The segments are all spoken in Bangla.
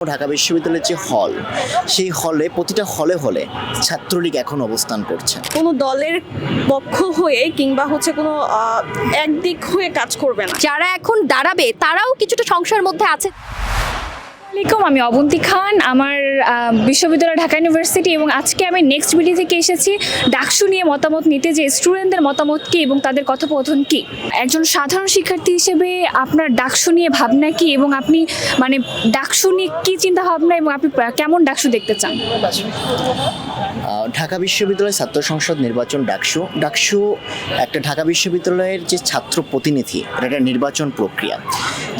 ঢাকা বিশ্ববিদ্যালয়ের যে হল সেই হলে প্রতিটা হলে হলে ছাত্রলীগ এখন অবস্থান করছে। কোনো দলের পক্ষ হয়ে কিংবা হচ্ছে কোনো একদিক হয়ে কাজ করবে না। যারা এখন দাঁড়াবে তারাও কিছুটা সংশয়ের মধ্যে আছে। আসসালামাইকুম আমি অবন্তি খান, আমার বিশ্ববিদ্যালয়, ঢাকা ইউনিভার্সিটি এবং আজকে আমি নেক্সট বিডি থেকে এসেছি ডাকসু নিয়ে মতামত নিতে, যে স্টুডেন্টদের মতামত কী এবং তাদের কথোপকথন কী? একজন সাধারণ শিক্ষার্থী হিসেবে আপনার ডাকসু নিয়ে ভাবনা কী এবং আপনি মানে ডাকসু নিয়ে কী চিন্তা ভাবনা এবং আপনি কেমন ডাকসু দেখতে চান? ঢাকা বিশ্ববিদ্যালয় ছাত্র সংসদ নির্বাচন ডাকসু। ডাকসু একটা ঢাকা বিশ্ববিদ্যালয়ের যে ছাত্র প্রতিনিধি, এটা একটা নির্বাচন প্রক্রিয়া।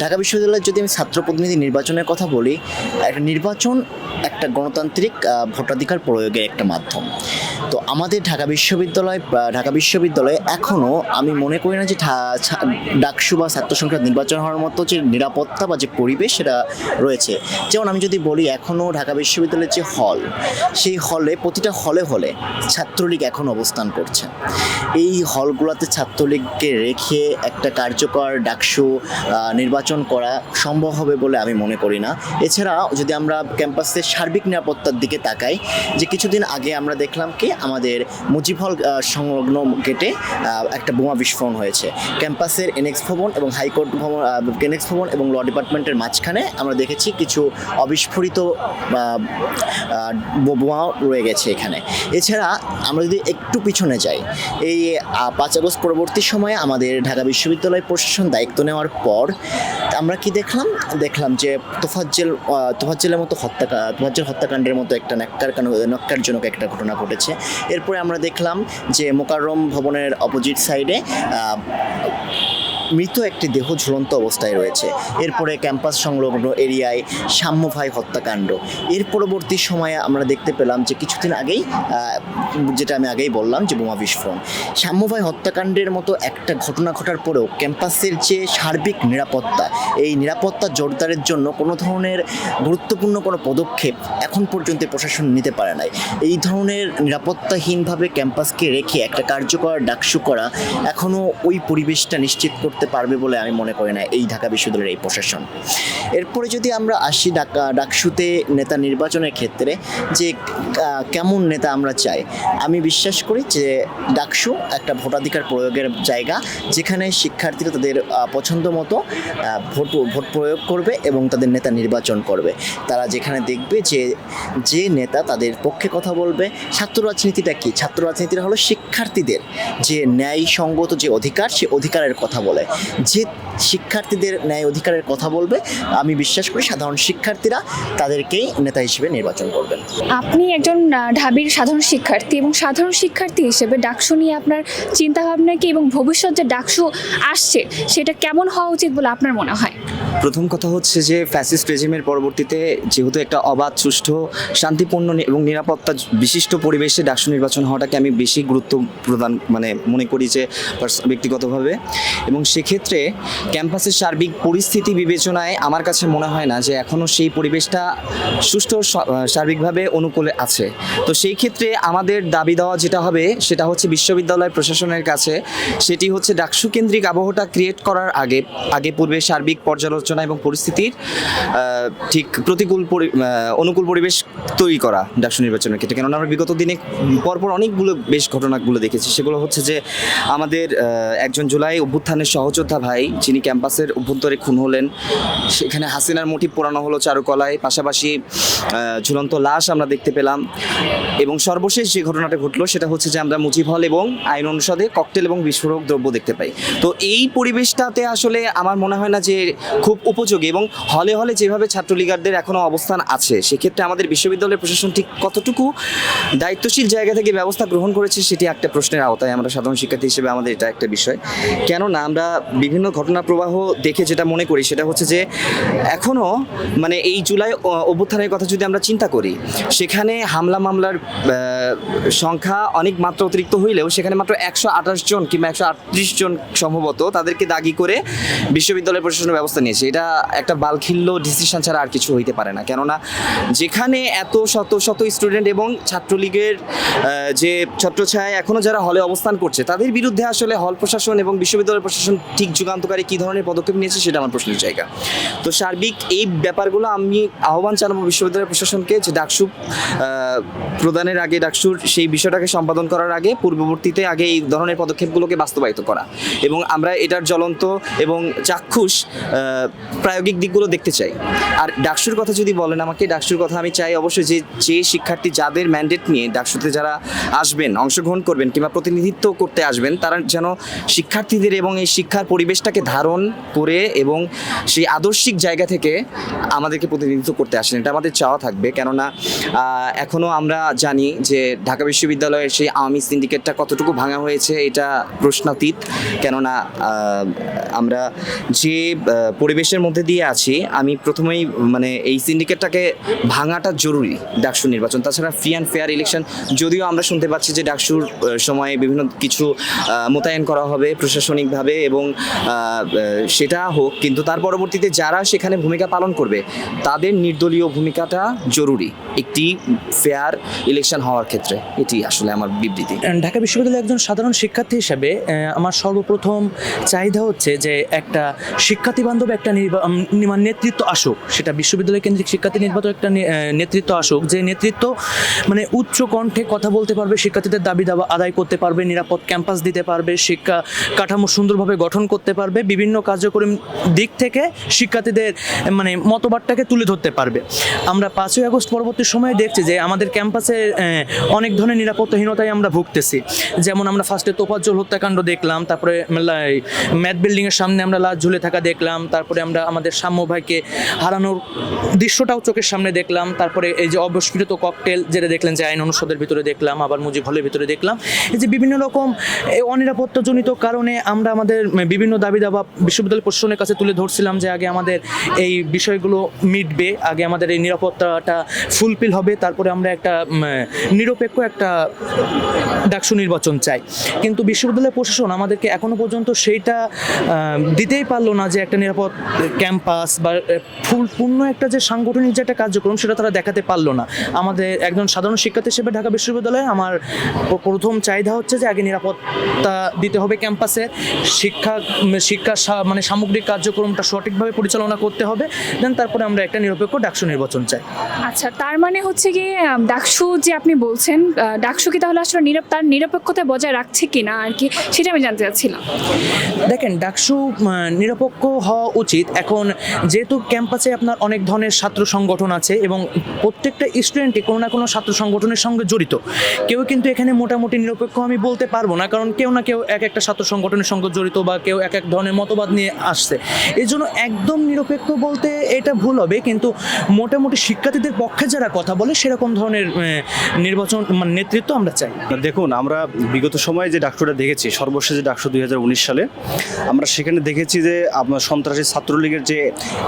ঢাকা বিশ্ববিদ্যালয়ের যদি আমি ছাত্র প্রতিনিধি নির্বাচনের কথা বলি একটা নির্বাচন একটা গণতান্ত্রিক ভোটাধিকার প্রয়োগের একটা মাধ্যম। তো আমাদের ঢাকা বিশ্ববিদ্যালয় ঢাকা বিশ্ববিদ্যালয়ে এখনও আমি মনে করি না যে ডাকসু বা ছাত্র সংসদ নির্বাচন হওয়ার মতো যে নিরাপত্তা বা যে পরিবেশ সেটা রয়েছে। যেমন আমি যদি বলি এখনও ঢাকা বিশ্ববিদ্যালয়ের যে হল, সেই হলে, প্রতিটা হলে হলে ছাত্রলীগ এখন অবস্থান করছে। এই হলগুলোতে ছাত্রলীগকে রেখে একটা কার্যকর ডাকসু নির্বাচন করা সম্ভব হবে বলে আমি মনে করি না। এছাড়া যদি আমরা ক্যাম্পাসের সার্বিক নিরাপত্তার দিকে তাকাই যে কিছুদিন আগে আমরা দেখলাম কি আমাদের মুজিব হল সংলগ্ন গেটে একটা বোমা বিস্ফোরণ হয়েছে। ক্যাম্পাসের এনএক্স ভবন এবং হাইকোর্ট ভবন এনএক্স ভবন এবং ল ডিপার্টমেন্টের মাঝখানে আমরা দেখেছি কিছু অবিস্ফোরিত আহ, আহ, বো- বোমা রয়ে গেছে এখানে। এছাড়া আমরা যদি একটু পিছনে যাই এই পাঁচ আগস্ট পরবর্তী সময়ে আমাদের ঢাকা বিশ্ববিদ্যালয় প্রশাসন দায়িত্ব নেওয়ার পর আমরা কি দেখলাম? দেখলাম যে তোফাজ্জেল তোফাজ্জেলের মতো হত্যা তোফাজ্জেল হত্যাকাণ্ডের মতো একটা ন্যাক্কার নক্কারজনক একটা ঘটনা ঘটেছে। এরপরে আমরা দেখলাম যে মোকাররম ভবনের অপোজিট সাইডে মৃত একটি দেহ ঝুলন্ত অবস্থায় রয়েছে। এরপরে ক্যাম্পাস সংলগ্ন এরিয়ায় সাম্যভাই হত্যাকাণ্ড। এর পরবর্তী সময়ে আমরা দেখতে পেলাম যে কিছুদিন আগেই যেটা আমি আগেই বললাম যে বোমা বিস্ফোরণ। সাম্যভাই হত্যাকাণ্ডের মতো একটা ঘটনা ঘটার পরেও ক্যাম্পাসের যে সার্বিক নিরাপত্তা, এই নিরাপত্তা জোরদারের জন্য কোনো ধরনের গুরুত্বপূর্ণ কোনো পদক্ষেপ এখন পর্যন্ত প্রশাসন নিতে পারে নাই। এই ধরনের নিরাপত্তাহীনভাবে ক্যাম্পাসকে রেখে একটা কার্যকর ডাকসু করা এখনও ওই পরিবেশটা নিশ্চিত করতে পারবে বলে আমি মনে করি না এই ঢাকা বিশ্ববিদ্যালয়ের এই প্রশাসন। এরপরে যদি আমরা আসি ডাকা ডাকসুতে নেতা নির্বাচনের ক্ষেত্রে যে কেমন নেতা আমরা চাই, আমি বিশ্বাস করি যে ডাকসু একটা ভোটাধিকার প্রয়োগের জায়গা, যেখানে শিক্ষার্থীরা তাদের পছন্দ মতো ভোট ভোট প্রয়োগ করবে এবং তাদের নেতা নির্বাচন করবে। তারা যেখানে দেখবে যে যে নেতা তাদের পক্ষে কথা বলবে, ছাত্র রাজনীতিটা কি? ছাত্র রাজনীতিটা হলো শিক্ষার্থীদের যে ন্যায়সঙ্গত যে অধিকার, সে অধিকারের কথা বলে। যে শিক্ষার্থীদের ন্যায় অধিকারের কথা বলবে আমি বিশ্বাস করি সাধারণ শিক্ষার্থীরা তাদেরকেই নেতা হিসেবে নির্বাচন করবেন। আপনি একজন ঢাবির সাধারণ শিক্ষার্থী এবং সাধারণ শিক্ষার্থী হিসেবে ডাকসু নিয়ে আপনার চিন্তাভাবনা কি এবং ভবিষ্যৎ যে ডাকসু আসছে সেটা কেমন হওয়া উচিত বলে আপনার মনে হয়? প্রথম কথা হচ্ছে যে ফ্যাসিস্ট রেজিমের পরবর্তীতে যেহেতু একটা অবাধ সুষ্ঠু শান্তিপূর্ণ এবং নিরাপত্তা বিশিষ্ট পরিবেশে ডাকসু নির্বাচন হওয়াটাকে আমি বেশি গুরুত্ব প্রদান মানে মনে করি যে পার্স- ব্যক্তিগতভাবে। এবং সেক্ষেত্রে ক্যাম্পাসের সার্বিক পরিস্থিতি বিবেচনায় আমার কাছে মনে হয় না যে এখনও সেই পরিবেশটা সুষ্ঠু সার্বিকভাবে অনুকূলে আছে। তো সেই ক্ষেত্রে আমাদের দাবি দেওয়া যেটা হবে সেটা হচ্ছে বিশ্ববিদ্যালয় প্রশাসনের কাছে সেটি হচ্ছে ডাকসু কেন্দ্রিক আবহটা ক্রিয়েট করার আগে আগে পূর্বে সার্বিক পর্যালোচনা এবং পরিস্থিতির ঠিক প্রতিকূল পরি- অনুকূল পরিবেশ তৈরি করা ডাকসু নির্বাচনের ক্ষেত্রে। কেননা আমরা বিগত দিনে পরপর অনেকগুলো বেশ ঘটনাগুলো দেখেছি। সেগুলো হচ্ছে যে আমাদের একজন জুলাই অভ্যুত্থানের সহযোদ্ধা ভাই, যিনি ক্যাম্পাসের অভ্যন্তরে খুন হলেন। সেখানে হাসিনার মোটিভ পোড়ানো হলো চারুকলায়। পাশাপাশি ঝুলন্ত লাশ আমরা দেখতে পেলাম। এবং সর্বশেষ যে ঘটনাটা ঘটলো, সেটা হচ্ছে যে আমরা মুজিব হল এবং আইন অনুষদে ককটেল এবং বিস্ফোরক দ্রব্য দেখতে পাই। তো এই পরিবেশটাতে আসলে আমার মনে হয় না যে খুব উপযোগী এবং হলে হলে যেভাবে ছাত্রলীগারদের এখনও অবস্থান আছে, সেক্ষেত্রে আমাদের বিশ্ববিদ্যালয়ের প্রশাসন ঠিক কতটুকু দায়িত্বশীল জায়গা থেকে ব্যবস্থা গ্রহণ করেছে, সেটি একটা প্রশ্নের আওতায় আমরা সাধারণ শিক্ষার্থী হিসেবে আমাদের এটা একটা বিষয়। কেননা আমরা বিভিন্ন ঘটনা প্রবাহ দেখে যেটা মনে করি, সেটা হচ্ছে যে এখনও মানে এই জুলাই অভ্যুত্থানের কথা যদি আমরা চিন্তা করি, সেখানে হামলা মামলার সংখ্যা অনেক মাত্রা অতিরিক্ত হইলেও সেখানে মাত্র একশো আঠাশ জন কিংবা একশো আটত্রিশ জন সম্ভবত তাদেরকে দাগি করে বিশ্ববিদ্যালয় প্রশাসনের ব্যবস্থা নিয়েছে। এটা একটা বালখিল্য ডিসিশন ছাড়া আর কিছু হইতে পারে না। কেননা যেখানে এত শত শত স্টুডেন্ট এবং ছাত্রলীগের যে ছত্রছায় এখনও যারা হলে অবস্থান করছে, তাদের বিরুদ্ধে আসলে হল প্রশাসন এবং বিশ্ববিদ্যালয় প্রশাসন ঠিক যুগান্তকারী কী ধরনের পদক্ষেপ নিয়েছে সেটা আমার প্রশ্নের জায়গা। তো সার্বিক এই ব্যাপারগুলো আমি আহ্বান জানাব বিশ্ববিদ্যালয় প্রশাসনকে যে ডাকসু প্রদানের আগে, ডাকসুর সেই বিষয়টাকে সম্পাদন করার আগে, পূর্ববর্তীতে আগে এই ধরনের পদক্ষেপগুলোকে বাস্তবায়িত করা। এবং আমরা এটার জ্বলন্ত এবং চাক্ষুষ প্রায়োগিক দিকগুলো দেখতে চাই। আর ডাকসুর কথা যদি বলেন আমাকে, ডাকসুর কথা আমি চাই অবশ্যই যে যে শিক্ষার্থী যাদের ম্যান্ডেট নিয়ে ডাকসুতে যারা আসবেন, অংশগ্রহণ করবেন কিংবা প্রতিনিধিত্ব করতে আসবেন, তারা যেন শিক্ষার্থীদের এবং এই শিক্ষার পরিবেশটাকে ধারণ করে এবং সেই আদর্শিক জায়গা থেকে আমাদেরকে প্রতিনিধিত্ব করতে আসেন। এটা আমাদের চাওয়া থাকবে। কেননা এখনও আমরা জানি যে ঢাকা বিশ্ববিদ্যালয়ের সেই আওয়ামী সিন্ডিকেটটা কতটুকু ভাঙা হয়েছে, এটা প্রশ্নাতীত। কেননা আমরা যে পরিবেশের মধ্যে দিয়ে আছি, আমি প্রথমেই মানে এই সিন্ডিকেটটাকে ভাঙাটা জরুরি ডাকসু নির্বাচন। তাছাড়া ফ্রি অ্যান্ড ফেয়ার ইলেকশন যদিও আমরা শুনতে পাচ্ছি যে ডাকসুর সময়ে বিভিন্ন কিছু মোতায়েন করা হবে প্রশাসনিকভাবে এবং আহ, সেটা হোক কিন্তু তার পরবর্তীতে যারা সেখানে ভূমিকা পালন করবে তাদের নির্দলীয় ভূমিকাটা জরুরি একটি ফেয়ার ইলেকশন হওয়ার ক্ষেত্রে। এটি আসলে আমার বিবৃতি। ঢাকা বিশ্ববিদ্যালয়ের একজন সাধারণ শিক্ষার্থী হিসেবে আমার সর্বপ্রথম চাহিদা হচ্ছে যে একটা শিক্ষার্থী বান্ধব একটা নেতৃত্ব আসুক সেটা বিশ্ববিদ্যালয় কেন্দ্রিক শিক্ষার্থী নির্বাচন একটা নেতৃত্ব আসুক যে নেতৃত্ব মানে উচ্চ কণ্ঠে কথা বলতে পারবে শিক্ষার্থীদের দাবি দাবা আদায় করতে পারবে নিরাপদ ক্যাম্পাস দিতে পারবে শিক্ষা কাঠামো সুন্দরভাবে গঠন করতে পারবে, বিভিন্ন কার্যক্রম দিক থেকে শিক্ষার্থীদের মানে মতবাদটাকে তুলে ধরতে পারবে। আমরা পাঁচই আগস্ট পরবর্তী সময়ে দেখছি যে আমাদের ক্যাম্পাসে অনেক ধরনের নিরাপত্তাহীনতায় আমরা ভুগতেছি। যেমন আমরা ফার্স্টে তোপাজ্জল হত্যাকাণ্ড দেখলাম, তারপরে ম্যাথ বিল্ডিংয়ের সামনে আমরা লাশ ঝুলে থাকা দেখলাম, তারপরে আমরা আমাদের সাম্য ভাইকে হারানোর দৃশ্যটাও চোখের সামনে দেখলাম, তারপরে এই যে অবস্ফীত ককটেল যেটা দেখলেন যে আইন অনুষদের ভিতরে দেখলাম, আবার মুজিব হলের ভিতরে দেখলাম। এই যে বিভিন্ন রকম অনিরাপত্তাজনিত কারণে আমরা আমাদের বিভিন্ন দাবি দাবা বিশ্ববিদ্যালয় প্রশাসনের কাছে তুলে ধরছিলাম যে আগে আমাদের এই বিষয়গুলো মিটবে, আগে আমাদের এই নিরাপত্তাটা ফুলফিল হবে, তারপরে আমরা একটা নিরপেক্ষ একটা ডাকসু নির্বাচন চাই। কিন্তু বিশ্ববিদ্যালয় প্রশাসন আমাদেরকে এখনও পর্যন্ত সেইটা দিতেই পারল না যে একটা নিরাপদ ক্যাম্পাস বা ফুল, পূর্ণ একটা যে সাংগঠনিক যে একটা কার্যক্রম সেটা তারা দেখাতে পারল না। আমাদের একজন সাধারণ শিক্ষার্থী হিসেবে ঢাকা বিশ্ববিদ্যালয়ে আমার প্রথম চাহিদা হচ্ছে যে আগে নিরাপত্তা দিতে হবে ক্যাম্পাসে। শিক্ষা শিক্ষার সা- মানে সামগ্রিক কার্যক্রমটা সঠিকভাবে পরিচালনা করতে হবে দেন তারপরে আমরা একটা নিরপেক্ষ ডাকসু নির্বাচন চাই। আচ্ছা তার মানে হচ্ছে কি ডাকসু যে আপনি বলছেন ডাকসু কি তাহলে আসলে নিরপ তার নিরপেক্ষতা বজায় রাখছে কি না আর কি সেটা আমি জানতে চাচ্ছিলাম। দেখেন ডাকসু নিরপেক্ষ হওয়া উচিত। এখন যেহেতু ক্যাম্পাসে আপনার অনেক ধরনের ছাত্র সংগঠন আছে এবং প্রত্যেকটা স্টুডেন্টই কোনো না কোনো ছাত্র সংগঠনের সঙ্গে জড়িত কেউ কিন্তু এখানে মোটামুটি নিরপেক্ষ আমি বলতে পারব না কারণ কেউ না কেউ এক একটা ছাত্র সংগঠনের সঙ্গে জড়িত বা কেউ এক এক ধরনের মতবাদ নিয়ে আসছে। এই জন্য একদম নিরপেক্ষ বলতে এটা ভুল হবে, কিন্তু মোটামুটি শিক্ষার্থীদের পক্ষে যারা কথা বলে সেরকম ধরনের নির্বাচন মানে নেতৃত্ব আমরা চাই। দেখুন, আমরা বিগত সময়ে যে ডাকসুটা দেখেছি, সর্বশেষ যে ডাকসু দুই সালে, আমরা সেখানে দেখেছি যে আপনার সন্ত্রাসী ছাত্রলীগের যে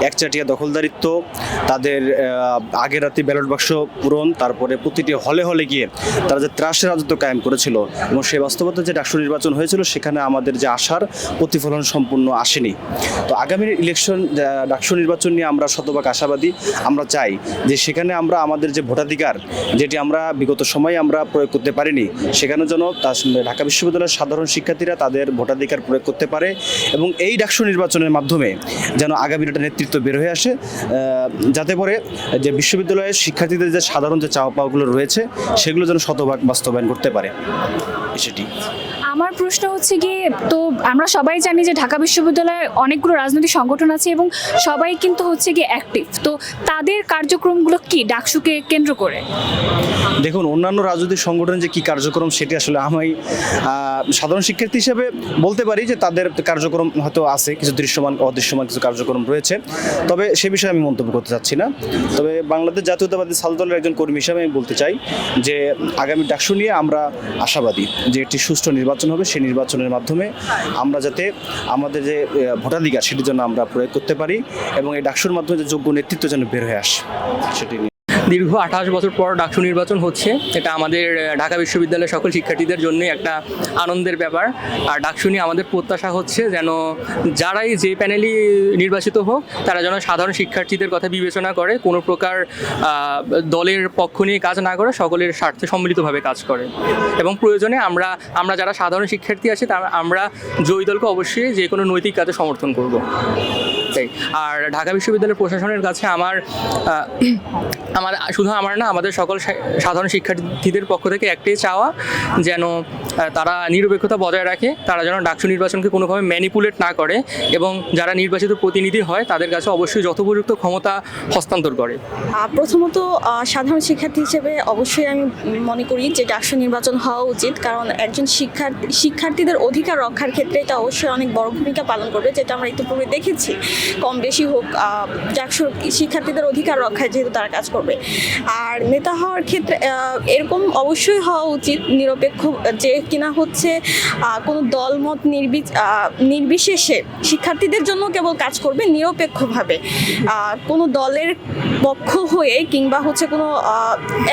একচাটিয়া দখলদারিত্ব, তাদের আগের রাতে ব্যালট বাক্স পূরণ, তারপরে প্রতিটি হলে হলে গিয়ে তারা যে ত্রাসের রাজত্ব কায়েম করেছিল, এবং সেই বাস্তবতা যে ডাকসু নির্বাচন হয়েছিল, সেখানে আমাদের যে আশার প্রতিফলন সম্পূর্ণ আসেনি। তো আগামী ইলেকশন ডাকসু নির্বাচন নিয়ে আমরা শতভাগ আশাবাদী। আমরা চাই যে সেখানে আমরা আমাদের যে ভোটাধিকার, যেটি আমরা বিগত সময়ে আমরা প্রয়োগ করতে পারিনি, সেখানে যেন ঢাকা বিশ্ববিদ্যালয়ের সাধারণ শিক্ষার্থীরা তাদের ভোটাধিকার প্রয়োগ করতে পারে এবং এই ডাকসু নির্বাচনের মাধ্যমে যেন আগামীর একটা নেতৃত্ব বের হয়ে আসে যাতে করে যে বিশ্ববিদ্যালয়ের শিক্ষার্থীদের যে সাধারণ যে চাওয়া পাওয়াগুলো রয়েছে, সেগুলো যেন শতভাগ বাস্তবায়ন করতে পারে। সেটি আমার প্রশ্ন হচ্ছে গিয়ে, তো আমরা সবাই জানি যে ঢাকা বিশ্ববিদ্যালয়ে অনেকগুলো রাজনৈতিক সংগঠন আছে এবং সবাই কিন্তু হচ্ছে গিয়ে অ্যাক্টিভ তো তাদের কার্যক্রমগুলো কি ডাকসুকে কেন্দ্র করে? দেখুন, অন্যান্য রাজনৈতিক সংগঠনের যে কি কার্যক্রম সেটি আসলে আমি সাধারণ শিক্ষার্থী হিসেবে বলতে পারি যে তাদের কার্যক্রম হয়তো আছে, কিছু দৃশ্যমান, অদৃশ্যমান কিছু কার্যক্রম রয়েছে। তবে সে বিষয়ে আমি মন্তব্য করতে চাচ্ছি না। তবে বাংলাদেশ জাতীয়তাবাদী সালদলের একজন কর্মী হিসাবে আমি বলতে চাই যে, আগামী ডাকসু নিয়ে আমরা আশাবাদী যে একটি সুষ্ঠু নির্বাচন হবে, সেই নির্বাচনের মাধ্যমে আমরা যাতে আমাদের যে ভোটাধিকার, সেটির জন্য আমরা প্রয়োগ করতে পারি এবং এই ডাকসুর মাধ্যমে যে যোগ্য নেতৃত্ব যেন বের হয়ে আসে, সেটি দীর্ঘ আঠাশ বছর পর ডাকসু নির্বাচন হচ্ছে। এটা আমাদের ঢাকা বিশ্ববিদ্যালয়ের সকল শিক্ষার্থীদের জন্য একটা আনন্দের ব্যাপার। আর ডাকসু আমাদের প্রত্যাশা হচ্ছে যেন যারাই যে প্যানেলই নির্বাচিত হোক, তারা যেন সাধারণ শিক্ষার্থীদের কথা বিবেচনা করে, কোনো প্রকার দলের পক্ষ নিয়ে কাজ না করে, সকলের স্বার্থে সম্মিলিতভাবে কাজ করে। এবং প্রয়োজনে আমরা আমরা যারা সাধারণ শিক্ষার্থী আছি তারা আমরা জয়ী দলকে অবশ্যই যে কোনো নৈতিক কাজে সমর্থন করব। তাই আর ঢাকা বিশ্ববিদ্যালয়ের প্রশাসনের কাছে আমার আমার, শুধু আমার না, আমাদের সকল সাধারণ শিক্ষার্থীদের পক্ষ থেকে একটাই চাওয়া যেন তারা নিরপেক্ষতা বজায় রাখে, তারা যেন ডাকসু নির্বাচনকে কোনোভাবে ম্যানিপুলেট না করে এবং যারা নির্বাচিত প্রতিনিধি হয়, তাদের কাছে অবশ্যই যথোপযুক্ত ক্ষমতা হস্তান্তর করে। প্রথমত সাধারণ শিক্ষার্থী হিসেবে অবশ্যই আমি মনে করি যে ডাকসু নির্বাচন হওয়া উচিত, কারণ একজন শিক্ষার্থী শিক্ষার্থীদের অধিকার রক্ষার ক্ষেত্রে এটা অবশ্যই অনেক বড় ভূমিকা পালন করবে, যেটা আমরা ইতিপূর্বে দেখেছি। কম বেশি হোক শিক্ষার্থীদের অধিকার রক্ষায় যেহেতু তারা কাজ করবে। আর নেতা হওয়ার ক্ষেত্রে এরকম অবশ্যই হওয়া উচিত, নিরপেক্ষ, যে কিনা হচ্ছে কোনো দলমত নির্বি নির্বিশেষে শিক্ষার্থীদের জন্য কেবল কাজ করবে নিরপেক্ষভাবে। কোনো দলের পক্ষ হয়ে কিংবা হচ্ছে কোনো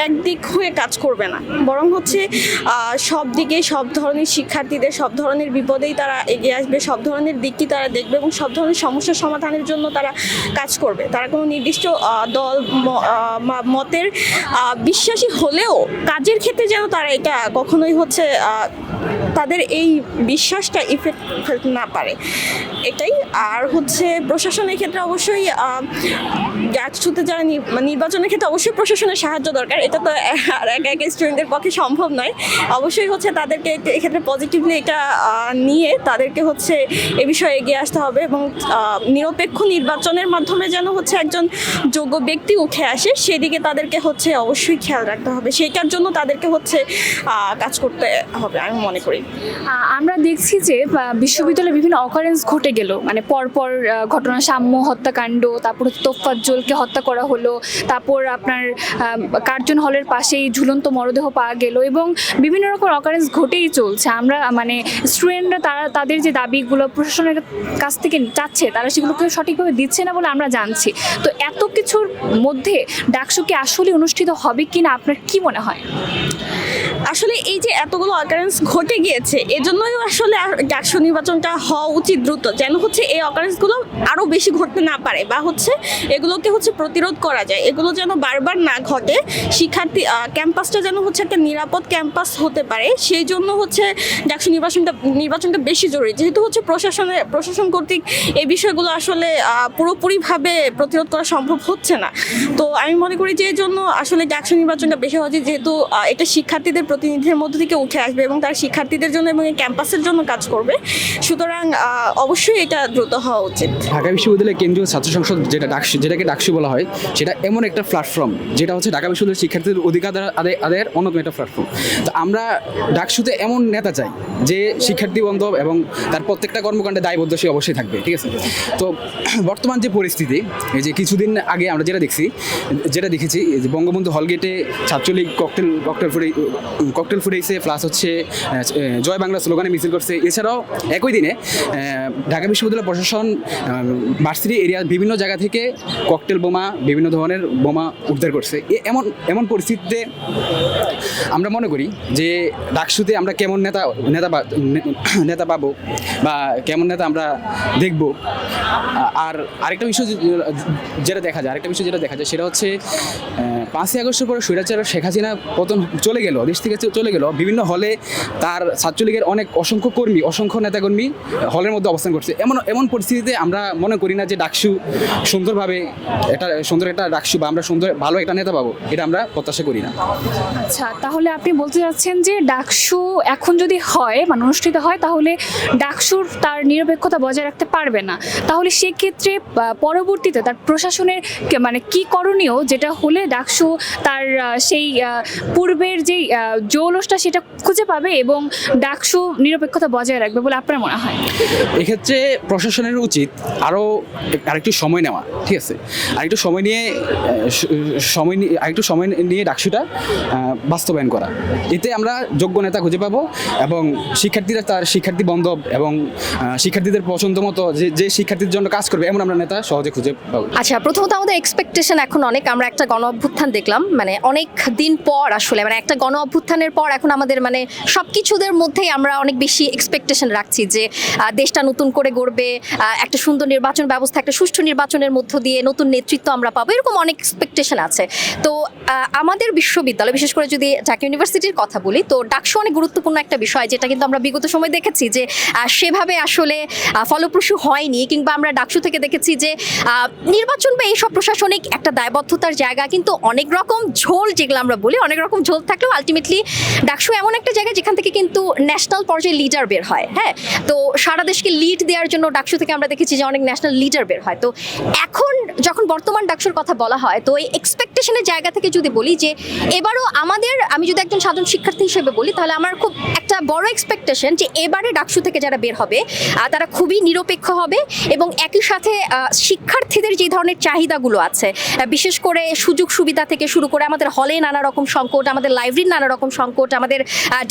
একদিক হয়ে কাজ করবে না। বরং হচ্ছে সব দিকে সব ধরনের শিক্ষার্থীদের, সব ধরনের বিপদেই তারা এগিয়ে আসবে, সব ধরনের দিকটি তারা দেখবে এবং সব ধরনের সমস্যার সমাধানের জন্য তারা কাজ করবে। তারা কোনো নির্দিষ্ট দল মতের বিশ্বাসী হলেও কাজের ক্ষেত্রে যেন তারা এটা কখনোই হচ্ছে তাদের এই বিশ্বাসটা ইফেক্ট ফেলতে না পারে। এটাই। আর হচ্ছে প্রশাসনের ক্ষেত্রে অবশ্যই ডাকসুতে যারা নির্বাচনের ক্ষেত্রে অবশ্যই প্রশাসনের সাহায্য দরকার। এটা তো আর এক, একা স্টুডেন্টদের পক্ষে সম্ভব নয়। অবশ্যই হচ্ছে তাদেরকে এক্ষেত্রে পজিটিভলি এটা নিয়ে তাদেরকে হচ্ছে এ বিষয়ে এগিয়ে আসতে হবে এবং নিরপেক্ষ নির্বাচনের মাধ্যমে যেন হচ্ছে একজন যোগ্য ব্যক্তি উঠে আসে, সেদিকে তাদেরকে হচ্ছে অবশ্যই খেয়াল রাখতে হবে। সেইটার জন্য তাদেরকে হচ্ছে কাজ করতে হবে আমি মনে করি। আমরা দেখছি যে বিশ্ববিদ্যালয়ে বিভিন্ন অকারেন্স ঘটে গেল। মানে পরপর ঘটনা সাম্য হত্যাকাণ্ড, তারপর তোফাজ্জলকে হত্যা করা হলো, তারপর আপনার কার্জন হলের পাশেই ঝুলন্ত মরদেহ পাওয়া গেল এবং বিভিন্ন রকম অকারেন্স ঘটেই চলছে। আমরা মানে স্টুডেন্টরা তারা, তাদের যে দাবিগুলো প্রশাসনের কাছ থেকে চাচ্ছে, তারা সেগুলোকে সঠিকভাবে দিচ্ছে না বলে আমরা জানছি। তো এত কিছুর মধ্যে ডাকসু কি আসলে অনুষ্ঠিত হবে কি না আপনার কি মনে হয়? আসলে এই যে এতগুলো অকারেন্স ঘটে গিয়েছে, এজন্যই আসলে ডাকসু নির্বাচনটা হওয়া উচিত দ্রুত। যেন হচ্ছে এই অকারেন্সগুলো আরও বেশি ঘটতে না পারে বা হচ্ছে এগুলোকে হচ্ছে প্রতিরোধ করা যায়। এগুলো যেন বারবার না ঘটে, শিক্ষার্থী ক্যাম্পাসটা যেন হচ্ছে একটা নিরাপদ ক্যাম্পাস হতে পারে। সেই জন্য হচ্ছে ডাকসু নির্বাচনটা নির্বাচনটা বেশি জরুরি। যেহেতু হচ্ছে প্রশাসনের প্রশাসন কর্তৃক এই বিষয়গুলো আসলে পুরোপুরিভাবে প্রতিরোধ করা সম্ভব হচ্ছে না। তো আমি মনে করি যে জন্য আসলে ডাকসু নির্বাচনটা বেশি হওয়া যেহেতু এটা শিক্ষার্থীদের প্রতিনিধির মধ্য থেকে উঠে আসবে এবং তার শিক্ষার্থীদের জন্য এবং ক্যাম্পাসের জন্য কাজ করবে। সুতরাং অবশ্যই এটা দ্রুত হওয়া উচিত। ঢাকা বিশ্ববিদ্যালয়ের কেন্দ্রীয় ছাত্র সংসদ যেটা ডাকসু যেটাকে ডাকসু বলা হয়, সেটা এমন একটা প্ল্যাটফর্ম যেটা হচ্ছে ঢাকা বিশ্ববিদ্যালয়ের শিক্ষার্থীদের অধিকার আদায়, আদায়ের অন্যতম একটা প্ল্যাটফর্ম তো আমরা ডাকসুতে এমন নেতা চাই, যে শিক্ষার্থী, বান্ধব এবং তার প্রত্যেকটা কর্মকাণ্ডে দায়বদ্ধ সে অবশ্যই থাকবে, ঠিক আছে? তো বর্তমান যে পরিস্থিতি, এই যে কিছুদিন আগে আমরা যেটা দেখছি, যেটা দেখেছি যে বঙ্গবন্ধু হলগেটে ছাত্রলীগ ককটেল ককটেল ককটেল ফুটেছে প্লাস হচ্ছে জয় বাংলা স্লোগানে মিছিল করছে। এছাড়াও একই দিনে ঢাকা বিশ্ববিদ্যালয় প্রশাসন ভার্সিটি এরিয়ার বিভিন্ন জায়গা থেকে ককটেল বোমা, বিভিন্ন ধরনের বোমা উদ্ধার করছে। এমন এমন পরিস্থিতিতে আমরা মনে করি যে ডাকসুতে আমরা কেমন নেতা নেতা নেতা পাবো বা কেমন নেতা আমরা দেখব। আর আরেকটা বিষয় যেটা দেখা যায়, আরেকটা বিষয় যেটা দেখা যায়, সেটা হচ্ছে পাঁচই আগস্টের পরে স্বৈরাচার শেখ হাসিনা পতন চলে গেল, দেশ থেকে চ- চলে গেল। বিভিন্ন হলে তার ছাত্রলীগের অনেক অসংখ্য কর্মী অসংখ্য নেতাকর্মী হলের মধ্যে অবস্থান করছে। এমন এমন পরিস্থিতিতে আমরা মনে করি না যে ডাকসু সুন্দরভাবে এটা সুন্দর একটা ডাকসু বা আমরা সুন্দর ভালো একটা নেতা পাবো এটা আমরা প্রত্যাশা করি না। আচ্ছা তাহলে আপনি বলতে চাচ্ছেন যে ডাকসু এখন যদি হয় মানে অনুষ্ঠিত হয় তাহলে ডাকসুর তার নিরপেক্ষতা বজায় রাখতে পারবে না। তাহলে সেক্ষেত্রে পরবর্তীতে তার প্রশাসনের মানে কি করণীয় যেটা হলে ডাকসু তার সেই পূর্বের আহ, জৌলসটা সেটা খুঁজে পাবে এবং ডাকসু নিরপেক্ষতা বজায় রাখবে বলে আপনার মনে হয়? এক্ষেত্রে প্রশাসনের উচিত আরও আরেকটু সময় নেওয়া ঠিক আছে? আরেকটু সময় নিয়ে সময় নিয়ে আরেকটু সময় নিয়ে ডাকসুটা বাস্তবায়ন করা। এতে আমরা যোগ্য নেতা খুঁজে পাবো এবং শিক্ষার্থীরা তার শিক্ষার্থী বান্ধব এবং শিক্ষার্থীদের পছন্দ মতো যে যে শিক্ষার্থীর জন্য কাজ করবে এমন আমরা নেতা সহজে খুঁজে পাবো। আচ্ছা প্রথমত আমাদের এক্সপেকটেশন এখন অনেক। আমরা একটা গণ অভ্যুত্থান দেখলাম। মানে অনেক দিন পর আসলে মানে একটা গণ অভ্যুত্থানের পর এখন আমাদের মানে সব কিছুদের মধ্যেই আমরা অনেক বেশি এক্সপেকটেশন রাখছি যে দেশটা নতুন করে গড়বে একটা সুন্দর নির্বাচন ব্যবস্থা, একটা সুষ্ঠু নির্বাচনের মধ্য দিয়ে নতুন নেতৃত্ব আমরা পাবো, এরকম অনেক এক্সপেকটেশন আছে। তো আমাদের বিশ্ববিদ্যালয়, বিশেষ করে যদি ঢাকা ইউনিভার্সিটির কথা বলি, তো ডাকসু অনেক গুরুত্বপূর্ণ একটা বিষয় যেটা কিন্তু আমরা বিগত সময় দেখেছি যে সেভাবে আসলে ফলপ্রসূ হয়নি কিংবা আমরা ডাকসু থেকে দেখেছি যে নির্বাচন বা এইসব প্রশাসনিক একটা দায়বদ্ধতার জায়গা কিন্তু অনেক রকম ঝোল যেগুলো আমরা বলি, অনেক রকম ঝোল থাকলেও আলটিমেটলি ডাকসু এমন একটা জায়গা যেখান থেকে কিন্তু ন্যাশনাল পর্যায়ে লিডার বের হয় হ্যাঁ? তো সারা দেশকে লিড দেওয়ার জন্য ডাকসু থেকে আমরা দেখেছি যে অনেক ন্যাশনাল লিডার বের হয়। তো এখন যখন বর্তমান ডাকসুর কথা বলা হয়, তো এই এক্সপেকটেশনের জায়গা থেকে যদি বলি যে এবারও আমাদের, আমি যদি একজন সাধারণ শিক্ষার্থী হিসেবে বলি, তাহলে আমার খুব একটা বড় এক্সপেকটেশন যে এবারে ডাকসু থেকে যারা বের হবে তারা খুবই নিরপেক্ষ হবে এবং একই সাথে শিক্ষার্থীদের যে ধরনের চাহিদাগুলো আছে বিশেষ করে সুযোগ সুবিধা থেকে শুরু করে আমাদের হলে নানা রকম সংকট, আমাদের লাইব্রেরির নানা রকম সংকট আমাদের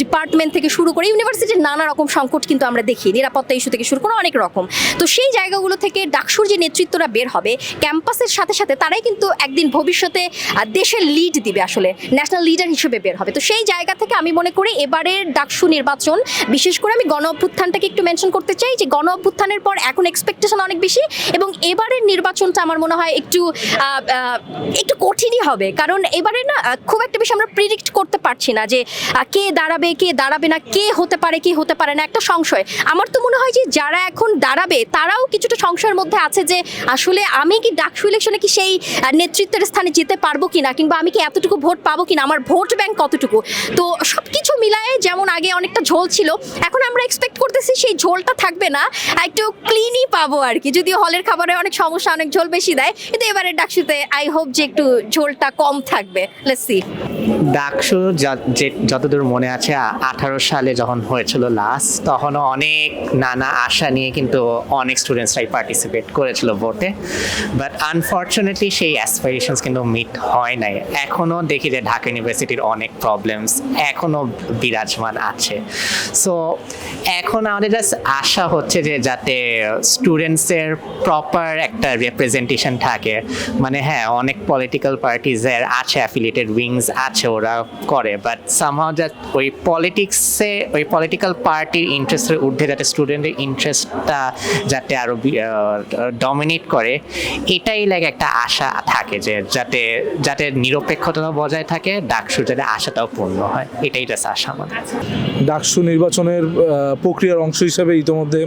ডিপার্টমেন্ট থেকে শুরু করে ইউনিভার্সিটির নানা রকম সংকট কিন্তু আমরা দেখি। নিরাপত্তা ইস্যু থেকে শুরু করে অনেক রকম। তো সেই জায়গাগুলো থেকে ডাকসুর যে নেতৃত্বরা বের হবে ক্যাম্পাসের সাথে সাথে তারাই কিন্তু একদিন ভবিষ্যতে দেশের লিড দিবে আসলে ন্যাশনাল লিডার হিসেবে বের হবে। তো সেই জায়গা থেকে আমি মনে করি এবারের ডাকসু নির্বাচন, বিশেষ করে আমি গণ অভ্যুত্থানটাকে একটু মেনশন করতে চাই যে, গণ অভ্যুত্থানের পর এখন এক্সপেকটেশন অনেক বেশি এবং এবারের নির্বাচনটা আমার মনে হয় একটু একটু কঠিনই হবে। কারণ এবারে না খুব একটা বেশি আমরা প্রিডিক্ট করতে পারছি না। যে কে দাঁড়াবে কে দাঁড়াবে না, কে হতে পারে, কে হতে পারে না, একটা সংশয়। আমার তো মনে হয় যে, যারা এখন দাঁড়াবে, তারাও কিছুটা সংশয়ের মধ্যে আছে যে, আসলে আমি কি ডাকসু ইলেকশনে কি সেই নেতৃত্বের স্থানে যেতে পারব কিনা, কিংবা আমি কি এতটুকু ভোট পাবো কিনা, আমার ভোট ব্যাংক কতটুকু? তো সব কিছু মিলায়ে যেমন আগে অনেকটা ঝোল ছিল, এখন আমরা এক্সপেক্ট করতেছি সেই ঝোলটা থাকবে না, একটু ক্লিনই পাবো আর কি। যদিও হলের খাবারে অনেক সমস্যা, অনেক ঝোল বেশি দেয়, কিন্তু এবারে ডাকসুতে আই হোপ যে একটু ঝোলটা কম থাকবে। লেটস সি ডাকসু যা- যতদূর মনে আছে আঠারো সালে যখন হয়েছিল লাস্ট তখনও অনেক নানা আশা নিয়ে কিন্তু অনেক স্টুডেন্টসরাই পার্টিসিপেট করেছিল ভোটে বাট আনফর্চুনেটলি সেই অ্যাসপিরেশনস কিন্তু মিট হয় নাই। এখনও দেখি যে ঢাকা ইউনিভার্সিটির অনেক প্রবলেমস এখনও বিরাজমান আছে। সো এখন আমাদের জাস্ট আশা হচ্ছে যে যাতে স্টুডেন্টসের প্রপার একটা রিপ্রেজেন্টেশন থাকে। মানে হ্যাঁ অনেক পলিটিক্যাল পার্টিজের আছে অ্যাফিলিয়েটেড উইংস আছে ওরা করে। বাট সামহাও যা ওই পলিটিক্সে ওই পলিটিক্যাল পার্টির ইন্টারেস্টের ঊর্ধ্বে যাতে স্টুডেন্টের ইন্টারেস্টটা যাতে আরও ডমিনেট করে, এটাই লাগে একটা আশা থাকে যে যাতে যাতে নিরপেক্ষতা বজায় থাকে, ডাকসুর যাতে আশাটাও পূর্ণ হয়, এটাই জাস্ট আশা আমাদের ডাকসু নির্বাচনের প্রক্রিয়ার অংশ হিসেবে ইতোমধ্যে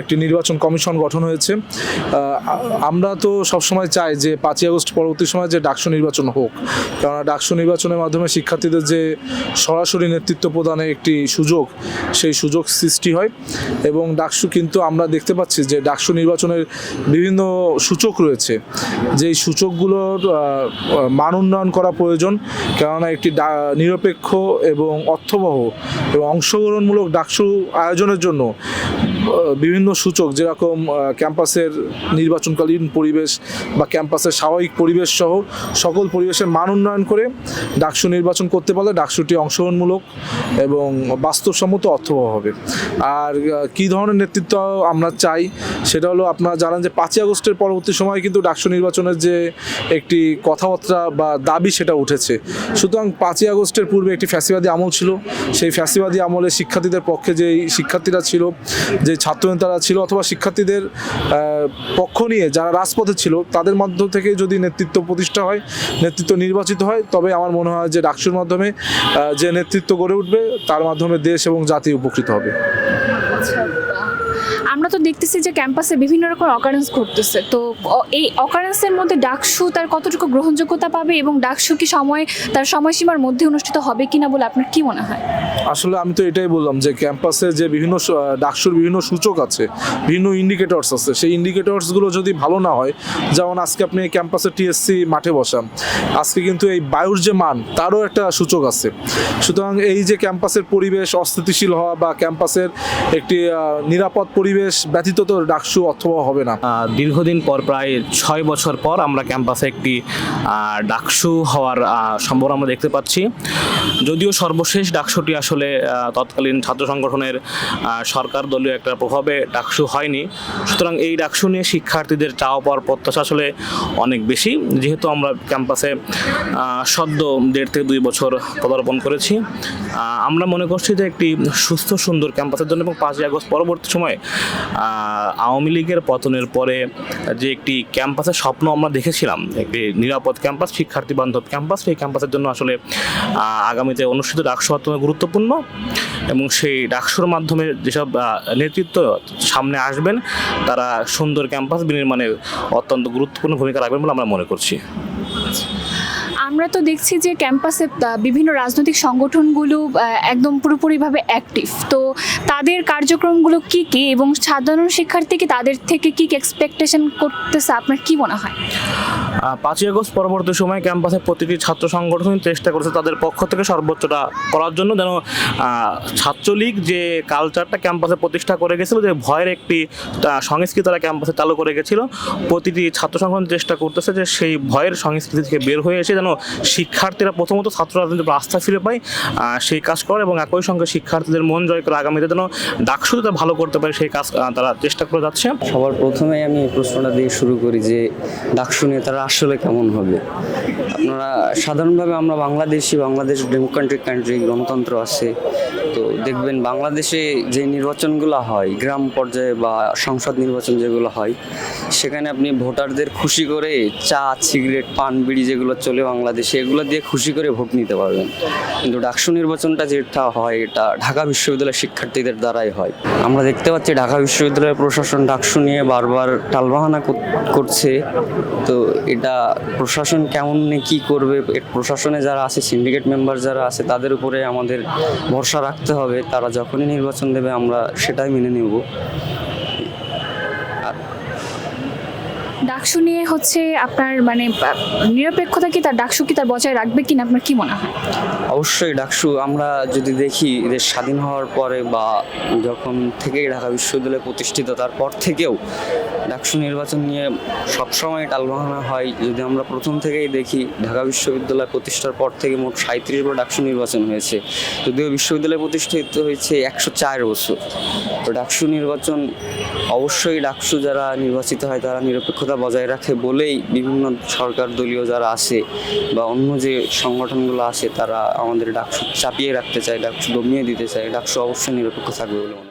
একটি নির্বাচন কমিশন গঠন হয়েছে। আমরা তো সবসময় চাই যে পাঁচই আগস্ট পরবর্তী সময় যে ডাকসু নির্বাচন হোক, কেননা ডাকসু নির্বাচনের মাধ্যমে শিক্ষার্থীদের যে সরাসরি নেতৃত্ব প্রদানের একটি সুযোগ, সেই সুযোগ সৃষ্টি হয়। এবং ডাকসু কিন্তু আমরা দেখতে পাচ্ছি যে ডাকসু নির্বাচনের বিভিন্ন সূচক রয়েছে। যেই সূচকগুলোর মান উন্নয়ন করা প্রয়োজন, কেননা একটি নিরপেক্ষ এবং অর্থবহ এবং অংশগ্রহণমূলক ডাকসু আয়োজনের জন্য বিভিন্ন সূচক, যেরকম ক্যাম্পাসের নির্বাচনকালীন পরিবেশ বা ক্যাম্পাসের স্বাভাবিক পরিবেশ সহ সকল পরিবেশের মান উন্নয়ন করে ডাকসু নির্বাচন করতে পারলে ডাকসুটি অংশগ্রহণমূলক এবং বাস্তবসম্মত অর্থবহ হবে। আর কী ধরনের নেতৃত্ব আমরা চাই সেটা হলো আপনারা জানেন যে পাঁচই আগস্টের পরবর্তী সময় কিন্তু ডাকসু নির্বাচনের যে একটি কথাবার্তা বা দাবি সেটা উঠেছে। সুতরাং পাঁচই আগস্টের পূর্বে একটি ফ্যাসিবাদী আমল ছিল। সেই ফ্যাসিবাদী আমলে শিক্ষার্থীদের পক্ষে যে শিক্ষার্থীরা ছিল, যে ছাত্রনেতারা ছিল অথবা শিক্ষার্থীদের পক্ষ নিয়ে যারা রাজপথে ছিল, তাদের মাধ্যম থেকে যদি নেতৃত্ব প্রতিষ্ঠা হয়, নেতৃত্ব নির্বাচিত হয়, তবে আমার মনে হয় যে ডাকসুর মাধ্যমে যে নেতৃত্ব গড়ে উঠবে, তার মাধ্যমে দেশ এবং জাতি উপকৃত হবে। আমরা তো দেখতেছি যে ক্যাম্পাসে বিভিন্ন রকম অকারেন্স ঘটতেছে। তো এই অকারেন্সের মধ্যে ডাকসু তার কতটুকু গ্রহণযোগ্যতা পাবে এবং ডাকসু কি সময়, তার সময়সীমার মধ্যে অনুষ্ঠিত হবে কিনা বলে আপনার কি মনে হয়? আসলে আমি তো এটাই বললাম যে ক্যাম্পাসে যে বিভিন্ন ডাকসুর বিভিন্ন সূচক আছে, বিভিন্ন ইন্ডিকেটরস আছে, সেই ইন্ডিকেটরসগুলো যদি ভালো না হয়, যেমন আজকে আপনি ক্যাম্পাসে টিএসসি মাঠে বসান, আজকে কিন্তু এই বায়ুর যে মান, তারও একটা সূচক আছে। সুতরাং এই যে ক্যাম্পাসের পরিবেশ অস্থিতিশীল হওয়া বা ক্যাম্পাসের একটি নিরাপদ পরিবেশ ব্যতীত তো ডাকসু অথবা হবে না। দীর্ঘদিন পর প্রায় ছয় বছর পর আমরা ক্যাম্পাসে একটি ডাকসু হওয়ার সম্ভাবনা আমরা দেখতে পাচ্ছি। যদিও সর্বশেষ ডাকসুটি আসলে তৎকালীন ছাত্র সংগঠনের সরকার দলীয় একটা প্রভাবে ডাকসু হয়নি। সুতরাং এই ডাকসু নিয়ে শিক্ষার্থীদের চাওয়া পাওয়ার প্রত্যাশা আসলে অনেক বেশি। যেহেতু আমরা ক্যাম্পাসে সদ্য দেড় থেকে দুই বছর পদার্পণ করেছি আমরা মনে করছি যে একটি সুস্থ, সুন্দর ক্যাম্পাসের জন্য এবং পাঁচই আগস্ট পরবর্তী সময়ে আওয়ামী লীগের পতনের পরে যে একটি ক্যাম্পাসের স্বপ্ন আমরা দেখেছিলাম, একটি নিরাপদ ক্যাম্পাস, শিক্ষার্থী বান্ধব ক্যাম্পাস, সেই ক্যাম্পাসের জন্য আসলে আগামীতে অনুষ্ঠিত ডাকসু অত্যন্ত গুরুত্বপূর্ণ এবং সেই ডাকসুর মাধ্যমে যেসব নেতৃত্ব সামনে আসবেন, তারা সুন্দর ক্যাম্পাস বিনির্মাণে অত্যন্ত গুরুত্বপূর্ণ ভূমিকা রাখবেন বলে আমরা মনে করছি। আমরা তো দেখছি যে ক্যাম্পাসে বিভিন্ন রাজনৈতিক সংগঠনগুলো একদম পুরোপুরিভাবে অ্যাক্টিভ তো তাদের কার্যক্রমগুলো কি কি এবং সাধারণ শিক্ষার্থীকে তাদের থেকে কি এক্সপেকটেশন করতেছে? আপনার কি মনে হয়? পাঁচই আগস্ট পরবর্তী সময়ে ক্যাম্পাসে প্রতিটি ছাত্র সংগঠন চেষ্টা করেছে তাদের পক্ষ থেকে সর্বোচ্চটা করার জন্য। যেন ছাত্রলীগ যে কালচারটা ক্যাম্পাসে প্রতিষ্ঠা করে গেছিল, যে ভয়ের একটি সংস্কৃতি তারা ক্যাম্পাসে চালু করে গেছিল, প্রতিটি ছাত্র সংগঠন চেষ্টা করতেছে যে সেই ভয়ের সংস্কৃতি থেকে বের হয়ে এসে যেন শিক্ষার্থীরা প্রথমত ছাত্র রাজনীতির আস্থা ফিরে পায় সেই কাজ করে এবং একই সঙ্গে শিক্ষার্থীদের মন জয় করে আগামীতে যেন ডাকসুতে ভালো করতে পারে সেই কাজ তারা চেষ্টা করে যাচ্ছে। সবার প্রথমে আমি এই প্রশ্নটা দিয়ে শুরু করি যে ডাকসু নেতারা আসলে কেমন হবে? আপনারা সাধারণভাবে আমরা বাংলাদেশি, বাংলাদেশ ডেমোক্রেটিক কান্ট্রি, গণতন্ত্র আছে, তো দেখবেন বাংলাদেশে যে নির্বাচনগুলো হয়, গ্রাম পর্যায়ে বা সংসদ নির্বাচন যেগুলো হয়, সেখানে আপনি ভোটারদের খুশি করে চা, সিগারেট, পান, বিড়ি যেগুলো চলে বাংলাদেশে এগুলো দিয়ে খুশি করে ভোট নিতে পারবেন। কিন্তু ডাকসু নির্বাচনটা যেটা হয়, এটা ঢাকা বিশ্ববিদ্যালয়ের শিক্ষার্থীদের দ্বারাই হয়। আমরা দেখতে পাচ্ছি ঢাকা বিশ্ববিদ্যালয়ের প্রশাসন ডাকসু নিয়ে বারবার টালবাহানা কর- করছে। তো এটা প্রশাসন কেমন কী করবে? প্রশাসনে যারা আছে সিন্ডিকেট মেম্বার যারা আছে, তাদের উপরে আমাদের ভরসা রাখতে হবে। তারা যখনই নির্বাচন দেবে, আমরা সেটাই মেনে নেব। ডাকসু নিয়ে হচ্ছে আপনার মানে নিরপেক্ষতা কি তার ডাকসু কি তার বজায় রাখবে কিনা? আপনার কি মনে হয়? অবশ্যই ডাকসু, আমরা যদি দেখি দেশ স্বাধীন হওয়ার পরে বা যখন থেকেই ঢাকা বিশ্ববিদ্যালয় প্রতিষ্ঠিত, তারপর থেকেও ডাকসু নির্বাচন নিয়ে সবসময় টালবাহানা হয়। যদি আমরা প্রথম থেকেই দেখি, ঢাকা বিশ্ববিদ্যালয় প্রতিষ্ঠার পর থেকে মোট সাঁত্রিশ বার ডাকসু নির্বাচন হয়েছে। যদিও বিশ্ববিদ্যালয় প্রতিষ্ঠিত হয়েছে একশো চার বছর। তো ডাকসু নির্বাচন, অবশ্যই ডাকসু যারা নির্বাচিত হয়, তারা নিরপেক্ষতা বজায় রাখে বলেই বিভিন্ন সরকার দলীয় যারা আছে বা অন্য যে সংগঠনগুলো আছে তারা আমাদের ডাকসু চাপিয়ে রাখতে চায়, ডাকসু দমিয়ে দিতে চায়, ডাকসু অবশ্যই নিরপেক্ষ থাকবে বলে মনে